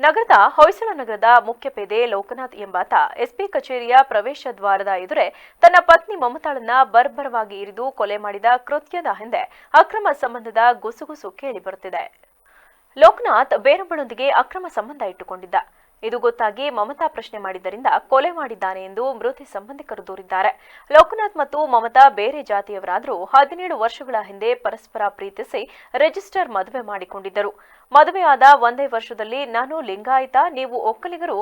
ನಗರದ ಹೊಯ್ಸಳ ನಗರದ ಮುಖ್ಯ ಪೇದೆ ಲೋಕನಾಥ್ ಎಂಬಾತ ಎಸ್ಪಿ ಕಚೇರಿಯ ಪ್ರವೇಶ ದ್ವಾರದ ಎದುರೇ ತನ್ನ ಪತ್ನಿ ಮಮತಾಳನ್ನ ಬರ್ಬರವಾಗಿ ಇರಿದು ಕೊಲೆ ಮಾಡಿದ ಕೃತ್ಯದ ಹಿಂದೆ ಅಕ್ರಮ ಸಂಬಂಧದ ಗುಸುಗುಸು ಕೇಳಿಬರುತ್ತಿದೆ ಲೋಕನಾಥ್ ಬೇರೊಬ್ಬಳೊಂದಿಗೆ ಅಕ್ರಮ ಸಂಬಂಧ ಇಟ್ಟುಕೊಂಡಿದ್ದ. ಇದು ಗೊತ್ತಾಗಿ ಮಮತಾ ಪ್ರಶ್ನೆ ಮಾಡಿದ್ದರಿಂದ ಕೊಲೆ ಮಾಡಿದ್ದಾನೆ ಎಂದು ಮೃತಿ ಸಂಬಂಧಿಕರು ದೂರಿದ್ದಾರೆ. ಲೋಕನಾಥ್ ಮತ್ತು ಮಮತಾ ಬೇರೆ ಜಾತಿಯವರಾದರೂ ಹದಿನೇಳು ವರ್ಷಗಳ ಹಿಂದೆ ಪರಸ್ಪರ ಪ್ರೀತಿಸಿ ರಿಜಿಸ್ಟರ್ ಮದುವೆ ಮಾಡಿಕೊಂಡಿದ್ದರು. ಮದುವೆಯಾದ ಒಂದೇ ವರ್ಷದಲ್ಲಿ, ನಾನು ಲಿಂಗಾಯತ, ನೀವು ಒಕ್ಕಲಿಗರು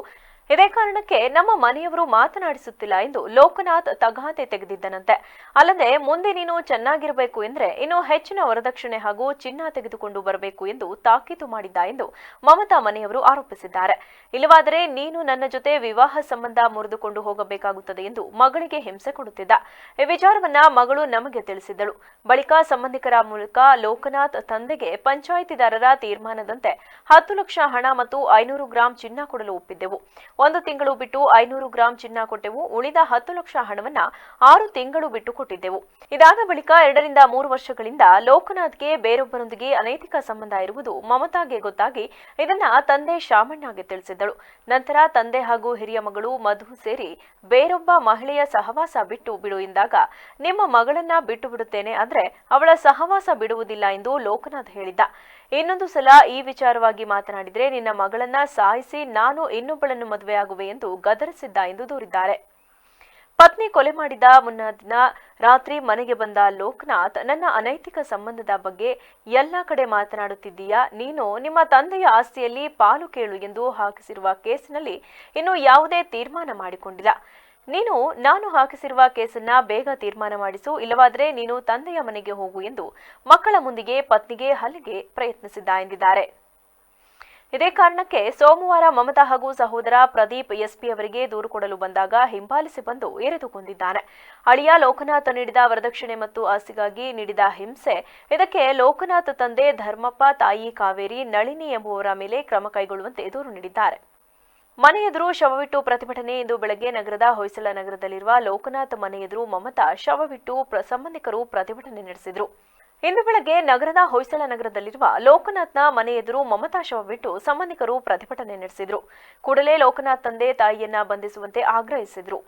ಇದೇ ಕಾರಣಕ್ಕೆ ನಮ್ಮ ಮನೆಯವರು ಮಾತನಾಡಿಸುತ್ತಿಲ್ಲ ಎಂದು ಲೋಕನಾಥ್ ತಗಾತೆ ತೆಗೆದಿದ್ದನಂತೆ. ಅಲ್ಲದೆ ಮುಂದೆ ನೀನು ಚೆನ್ನಾಗಿರಬೇಕು ಎಂದ್ರೆ ಇನ್ನು ಹೆಚ್ಚಿನ ವರದಕ್ಷಿಣೆ ಹಾಗೂ ಚಿನ್ನ ತೆಗೆದುಕೊಂಡು ಬರಬೇಕು ಎಂದು ತಾಕೀತು ಮಾಡಿದ್ದ ಎಂದು ಮಮತಾ ಮನೆಯವರು ಆರೋಪಿಸಿದ್ದಾರೆ. ಇಲ್ಲವಾದರೆ ನೀನು ನನ್ನ ಜೊತೆ ವಿವಾಹ ಸಂಬಂಧ ಮುರಿದುಕೊಂಡು ಹೋಗಬೇಕಾಗುತ್ತದೆ ಎಂದು ಮಗಳಿಗೆ ಹಿಂಸೆ ಕೊಡುತ್ತಿದ್ದ. ಈ ವಿಚಾರವನ್ನ ಮಗಳು ನಮಗೆ ತಿಳಿಸಿದ್ದಳು. ಬಳಿಕ ಸಂಬಂಧಿಕರ ಮೂಲಕ ಲೋಕನಾಥ್ ತಂದೆಗೆ ಪಂಚಾಯಿತಿದಾರರ ತೀರ್ಮಾನದಂತೆ ಹತ್ತು ಲಕ್ಷ ಹಣ ಮತ್ತು ಐನೂರು ಗ್ರಾಂ ಚಿನ್ನ ಕೊಡಲು ಒಪ್ಪಿದ್ದೆವು. ಒಂದು ತಿಂಗಳು ಬಿಟ್ಟು ಐನೂರು ಗ್ರಾಂ ಚಿನ್ನ ಕೊಟ್ಟೆವು. ಉಳಿದ ಹತ್ತು ಲಕ್ಷ ಹಣವನ್ನ ಆರು ತಿಂಗಳು ಬಿಟ್ಟು ಕೊಟ್ಟಿದ್ದೆವು. ಇದಾದ ಬಳಿಕ ಎರಡರಿಂದ ಮೂರು ವರ್ಷಗಳಿಂದ ಲೋಕನಾಥ್ಗೆ ಬೇರೊಬ್ಬರೊಂದಿಗೆ ಅನೈತಿಕ ಸಂಬಂಧ ಇರುವುದು ಮಮತಾಗೆ ಗೊತ್ತಾಗಿ ಇದನ್ನ ತಂದೆ ಶಾಮಣ್ಣಗೆ ತಿಳಿಸಿದ್ದಳು. ನಂತರ ತಂದೆ ಹಾಗೂ ಹಿರಿಯ ಮಗಳು ಮಧು ಸೇರಿ ಬೇರೊಬ್ಬ ಮಹಿಳೆಯ ಸಹವಾಸ ಬಿಟ್ಟು ಬಿಡು ಎಂದಾಗ, ನಿಮ್ಮ ಮಗಳನ್ನ ಬಿಟ್ಟು ಬಿಡುತ್ತೇನೆ ಅಂದ್ರೆ ಅವಳ ಸಹವಾಸ ಬಿಡುವುದಿಲ್ಲ ಎಂದು ಲೋಕನಾಥ್ ಹೇಳಿದ್ದ. ಇನ್ನೊಂದು ಸಲ ಈ ವಿಚಾರವಾಗಿ ಮಾತನಾಡಿದರೆ ನಿನ್ನ ಮಗಳನ್ನ ಸಾಯಿಸಿ ನಾನು ಇನ್ನೊಬ್ಬಳನ್ನು ಮದುವೆಯಾಗುವೆ ಎಂದು ಗದರಿಸಿದ್ದ ಎಂದು ದೂರಿದ್ದಾರೆ. ಪತ್ನಿ ಕೊಲೆ ಮಾಡಿದ ಮುನ್ನ ದಿನ ರಾತ್ರಿ ಮನೆಗೆ ಬಂದ ಲೋಕನಾಥ್, ನನ್ನ ಅನೈತಿಕ ಸಂಬಂಧದ ಬಗ್ಗೆ ಎಲ್ಲ ಕಡೆ ಮಾತನಾಡುತ್ತಿದ್ದೀಯಾ? ನೀನು ನಿಮ್ಮ ತಂದೆಯ ಆಸ್ತಿಯಲ್ಲಿ ಪಾಲು ಕೇಳು ಎಂದು ಹಾಕಿಸಿರುವ ಕೇಸಿನಲ್ಲಿ ಇನ್ನು ಯಾವುದೇ ತೀರ್ಮಾನ ಮಾಡಿಕೊಂಡಿಲ್ಲ. ನೀನು, ನಾನು ಹಾಕಿಸಿರುವ ಕೇಸನ್ನ ಬೇಗ ತೀರ್ಮಾನ ಮಾಡಿಸು, ಇಲ್ಲವಾದರೆ ನೀನು ತಂದೆಯ ಮನೆಗೆ ಹೋಗು ಎಂದು ಮಕ್ಕಳ ಮುಂದಿಗೆ ಪತ್ನಿಗೆ ಹಲ್ಲೆಗೆ ಪ್ರಯತ್ನಿಸಿದ್ದ ಎಂದಿದ್ದಾರೆ. ಇದೇ ಕಾರಣಕ್ಕೆ ಸೋಮವಾರ ಮಮತಾ ಹಾಗೂ ಸಹೋದರ ಪ್ರದೀಪ್ ಎಸ್ಪಿ ಅವರಿಗೆ ದೂರು ಕೊಡಲು ಬಂದಾಗ ಹಿಂಬಾಲಿಸಿ ಬಂದು ಎರೆದುಕೊಂಡಿದ್ದಾನೆ. ಅಳಿಯ ಲೋಕನಾಥ್ ನೀಡಿದ ವರದಕ್ಷಿಣೆ ಮತ್ತು ಆಸ್ತಿಗಾಗಿ ನೀಡಿದ ಹಿಂಸೆ, ಇದಕ್ಕೆ ಲೋಕನಾಥ್ ತಂದೆ ಧರ್ಮಪ್ಪ ತಾಯಿ ಕಾವೇರಿ ನಳಿನಿ ಎಂಬುವರ ಮೇಲೆ ಕ್ರಮ ಕೈಗೊಳ್ಳುವಂತೆ ದೂರು ನೀಡಿದ್ದಾರೆ. ಮನೆ ಎದುರು ಶವವಿಟ್ಟು ಪ್ರತಿಭಟನೆ ಇಂದು ಬೆಳಗ್ಗೆ ನಗರದ ಹೊಯ್ಸಳ ನಗರದಲ್ಲಿರುವ ಲೋಕನಾಥ್ ಮನೆ ಎದುರು ಮಮತಾ ಶವವಿಟ್ಟು ಸಂಬಂಧಿಕರು ಪ್ರತಿಭಟನೆ ನಡೆಸಿದರು. ಇಂದು ಬೆಳಗ್ಗೆ ನಗರದ ಹೊಯ್ಸಳ ನಗರದಲ್ಲಿರುವ ಲೋಕನಾಥ್ನ ಮನೆ ಎದುರು ಮಮತಾ ಶವವಿಟ್ಟು ಸಂಬಂಧಿಕರು ಪ್ರತಿಭಟನೆ ನಡೆಸಿದರು. ಕೂಡಲೇ ಲೋಕನಾಥ್ ತಂದೆ ತಾಯಿಯನ್ನ ಬಂಧಿಸುವಂತೆ ಆಗ್ರಹಿಸಿದರು.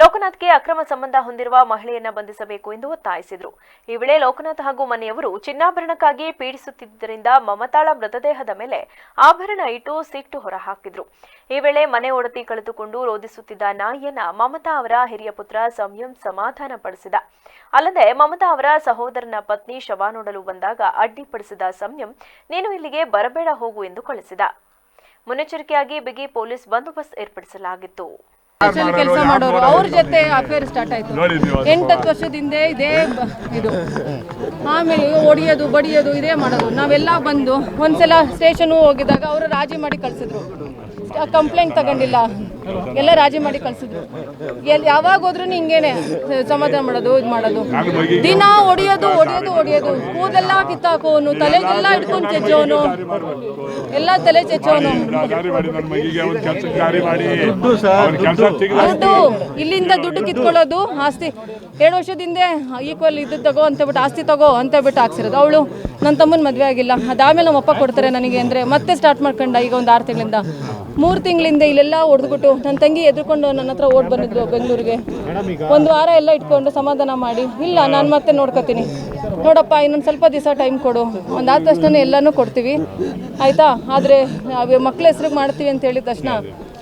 ಲೋಕನಾಥ್ಗೆ ಅಕ್ರಮ ಸಂಬಂಧ ಹೊಂದಿರುವ ಮಹಿಳೆಯನ್ನ ಬಂಧಿಸಬೇಕು ಎಂದು ಒತ್ತಾಯಿಸಿದರು. ಈ ವೇಳೆ ಲೋಕನಾಥ್ ಹಾಗೂ ಮನೆಯವರು ಚಿನ್ನಾಭರಣಕ್ಕಾಗಿ ಪೀಡಿಸುತ್ತಿದ್ದರಿಂದ ಮಮತಾಳ ಮೃತದೇಹದ ಮೇಲೆ ಆಭರಣ ಇಟ್ಟು ಸಿಟ್ಟು ಹೊರಹಾಕಿದ್ರು. ಈ ವೇಳೆ ಮನೆ ಒಡತಿ ಕಳೆದುಕೊಂಡು ರೋಧಿಸುತ್ತಿದ್ದ ನಾಯಿಯನ್ನ ಮಮತಾ ಅವರ ಹಿರಿಯ ಪುತ್ರ ಸಂಯಂ ಸಮಾಧಾನ ಪಡಿಸಿದ ಅಲ್ಲದೆ ಮಮತಾ ಅವರ ಸಹೋದರನ ಪತ್ನಿ ಶವ ನೋಡಲು ಬಂದಾಗ ಅಡ್ಡಿಪಡಿಸಿದ ಸಂಯಂ, ನೀನು ಇಲ್ಲಿಗೆ ಬರಬೇಡ, ಹೋಗು ಎಂದು ಕಳಿಸಿದ. ಮುನ್ನೆಚ್ಚರಿಕೆಯಾಗಿ ಬಿಗಿ ಪೊಲೀಸ್ ಬಂದೋಬಸ್ತ್ ಏರ್ಪಡಿಸಲಾಗಿತ್ತು. ಕೆಲಸ ಮಾಡೋರು ಅವ್ರ ಜೊತೆ ಅಫೇರ್ ಸ್ಟಾರ್ಟ್ ಆಯ್ತು. ಎಂಟತ್ತು ವರ್ಷದ ಹಿಂದೆ ಇದೇ ಇದು. ಆಮೇಲೆ ಹೊಡಿಯೋದು ಬಡಿಯೋದು ಇದೇ ಮಾಡೋದು. ನಾವೆಲ್ಲ ಬಂದು ಒಂದ್ಸಲ ಸ್ಟೇಷನ್ ಹೋಗಿದಾಗ ಅವರು ರಾಜಿ ಮಾಡಿ ಕಳ್ಸಿದ್ರು. ಕಂಪ್ಲೇಂಟ್ ತಗೊಂಡಿಲ್ಲ. ಎಲ್ಲ ರಾಜಿ ಮಾಡಿ ಕಳ್ಸಿದ್ರು. ಎಲ್ಲಿ ಯಾವಾಗ ಹೋದ್ರು ಹಿಂಗೇನೆ ಸಮಾಧಾನ ಮಾಡೋದು ಇದು ಮಾಡೋದು. ದಿನ ಹೊಡಿಯೋದು ಹೊಡಿಯೋದು ಹೊಡಿಯೋದು ಕೂದೆಲ್ಲ ಕಿತ್ತಾಕೋನು ತಲೆಗೆಲ್ಲ ಹಿಡ್ಕೊಂಡು ಚೆಚ್ಚೋನು. ಎಲ್ಲ ತಲೆ ಚೆಚ್ಚೋನು. ಮಾಡಿ ನನ್ನ ಮಗಿಗೆ ಒಂದು ಕೆಲಸ ಮಾಡಿ. ಅವ್ನ ದುಡ್ಡು. ಇಲ್ಲಿಂದ ದುಡ್ಡು ಕಿತ್ಕೊಳ್ಳೋದು ಆಸ್ತಿ. ಎರಡು ವರ್ಷದಿಂದ ಈಕ್ವಲ್ ಇದು ತಗೋ ಅಂತ ಬಿಟ್ಟು ಆಸ್ತಿ ತಗೋ ಅಂತ ಬಿಟ್ಟು ಹಾಕ್ಸಿರೋದು. ಅವಳು ನನ್ನ ತಮ್ಮನ ಮದುವೆ ಆಗಿಲ್ಲ. ಅದಾದ್ಮೇಲೆ ನಮ್ಮ ಅಪ್ಪ ಕೊಡ್ತಾರೆ ನನಗೆ ಅಂದರೆ ಮತ್ತೆ ಸ್ಟಾರ್ಟ್ ಮಾಡ್ಕೊಂಡ ಈಗ ಒಂದು ಆರು ತಿಂಗಳಿಂದ. ಮೂರು ತಿಂಗಳಿಂದ ಇಲ್ಲೆಲ್ಲ ಹೊಡೆದ್ಬಿಟ್ಟು ನನ್ನ ತಂಗಿ ಎದ್ರುಕೊಂಡು ನನ್ನ ಹತ್ರ ಓಡ್ ಬಂದಿದ್ರು ಬೆಂಗಳೂರಿಗೆ. ಒಂದು ವಾರ ಎಲ್ಲ ಇಟ್ಕೊಂಡು ಸಮಾಧಾನ ಮಾಡಿ. ಇಲ್ಲ, ನಾನು ಮತ್ತೆ ನೋಡ್ಕೋತೀನಿ. ನೋಡಪ್ಪ, ಇನ್ನೊಂದು ಸ್ವಲ್ಪ ದಿವಸ ಟೈಮ್ ಕೊಡು. ಒಂದಾದ ತಕ್ಷಣ ಎಲ್ಲನೂ ಕೊಡ್ತೀವಿ. ಆಯಿತಾ? ಆದರೆ ಮಕ್ಳ ಹೆಸ್ರಿಗೆ ಮಾಡ್ತೀವಿ ಅಂತ ಹೇಳಿದ ತಕ್ಷಣ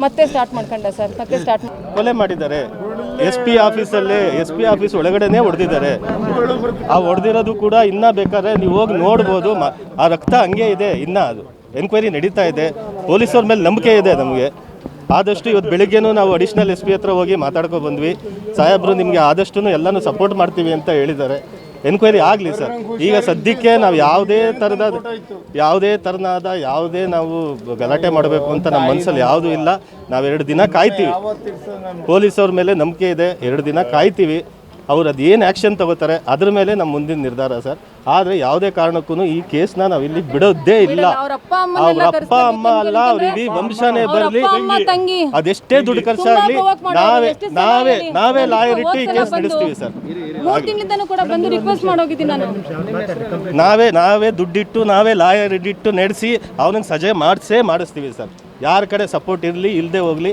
ಮತ್ತೆ ಸ್ಟಾರ್ಟ್ ಮಾಡ್ಕೊಂಡೆ ಸರ್ ಮತ್ತೆ ಸ್ಟಾರ್ಟ್ ಕೊಲೆ ಮಾಡಿದ್ದಾರೆ. ಎಸ್ ಪಿ ಆಫೀಸಲ್ಲೇ ಎಸ್ ಪಿ ಆಫೀಸ್ ಒಳಗಡೆನೆ ಹೊಡೆದಿದ್ದಾರೆ ಆ ಹೊಡೆದಿರೋದು ಕೂಡ ಇನ್ನೂ ಬೇಕಾದ್ರೆ ನೀವು ಹೋಗಿ ನೋಡ್ಬೋದು. ಆ ರಕ್ತ ಹಂಗೆ ಇದೆ, ಇನ್ನೂ ಅದು. ಎನ್ಕ್ವೈರಿ ನಡೀತಾ ಇದೆ. ಪೊಲೀಸರ ಮೇಲೆ ನಂಬಿಕೆ ಇದೆ ನಮಗೆ. ಆದಷ್ಟು ಇವತ್ತು ಬೆಳಿಗ್ಗೆನೂ ನಾವು ಅಡಿಷ್ನಲ್ ಎಸ್ ಪಿ ಹತ್ರ ಹೋಗಿ ಮಾತಾಡ್ಕೊ ಬಂದ್ವಿ. ಸಾಹೇಬರು ನಿಮಗೆ ಆದಷ್ಟು ಎಲ್ಲನೂ ಸಪೋರ್ಟ್ ಮಾಡ್ತೀವಿ ಅಂತ ಹೇಳಿದ್ದಾರೆ. ಎನ್ಕ್ವೈರಿ ಆಗಲಿ ಸರ್. ಈಗ ಸದ್ಯಕ್ಕೆ ನಾವು ಯಾವುದೇ ಥರದ ಯಾವುದೇ ಥರನಾದ ಯಾವುದೇ ನಾವು ಗಲಾಟೆ ಮಾಡಬೇಕು ಅಂತ ನಮ್ಮ ಮನಸ್ಸಲ್ಲಿ ಯಾವುದೂ ಇಲ್ಲ. ನಾವು ಎರಡು ದಿನ ಕಾಯ್ತೀವಿ. ಪೊಲೀಸವ್ರ ಮೇಲೆ ನಂಬಿಕೆ ಇದೆ. ಎರಡು ದಿನ ಕಾಯ್ತೀವಿ. ಅವ್ರು ಅದು ಏನು ಆ್ಯಕ್ಷನ್ ತಗೋತಾರೆ ಅದ್ರ ಮೇಲೆ ನಮ್ಮ ಮುಂದಿನ ನಿರ್ಧಾರ ಸರ್. ಆದರೆ ಯಾವುದೇ ಕಾರಣಕ್ಕೂ ಈ ಕೇಸ್ನ ನಾವು ಇಲ್ಲಿ ಬಿಡೋದೇ ಇಲ್ಲ. ಅವ್ರ ಅಪ್ಪ ಅಮ್ಮ ಅಲ್ಲ ಅವ್ರ ಇಡೀ ವಂಶನೇ ಬರಲಿ ತಂಗಿ. ಅದೆಷ್ಟೇ ದುಡ್ಡು ಖರ್ಚಾಗಲಿ. ನಾವೇ ನಾವೇ? ನಾವೇ ಲಾಯರ್ ಇಟ್ಟು ಈ ಕೇಸ್ ನಡೆಸ್ತೀವಿ ಸರ್. ಮೂರು ತಿಂಗಳಿಂದನೂ ಕೂಡ ಬಂದು ರಿಕ್ವೆಸ್ಟ್ ಮಾಡೋಗಿದ್ದೀನಿ ನಾನು. ನಾವೇ ನಾವೇ ದುಡ್ಡಿಟ್ಟು ನಾವೇ ಲಾಯರ್ ಇಟ್ಟು ನಡೆಸಿ ಅವನಿಗೆ ಸಜೆ ಮಾಡಿಸೇ ಮಾಡಿಸ್ತೀವಿ ಸರ್. ಯಾರ ಕಡೆ ಸಪೋರ್ಟ್ ಇರಲಿ ಇಲ್ಲದೆ ಹೋಗಲಿ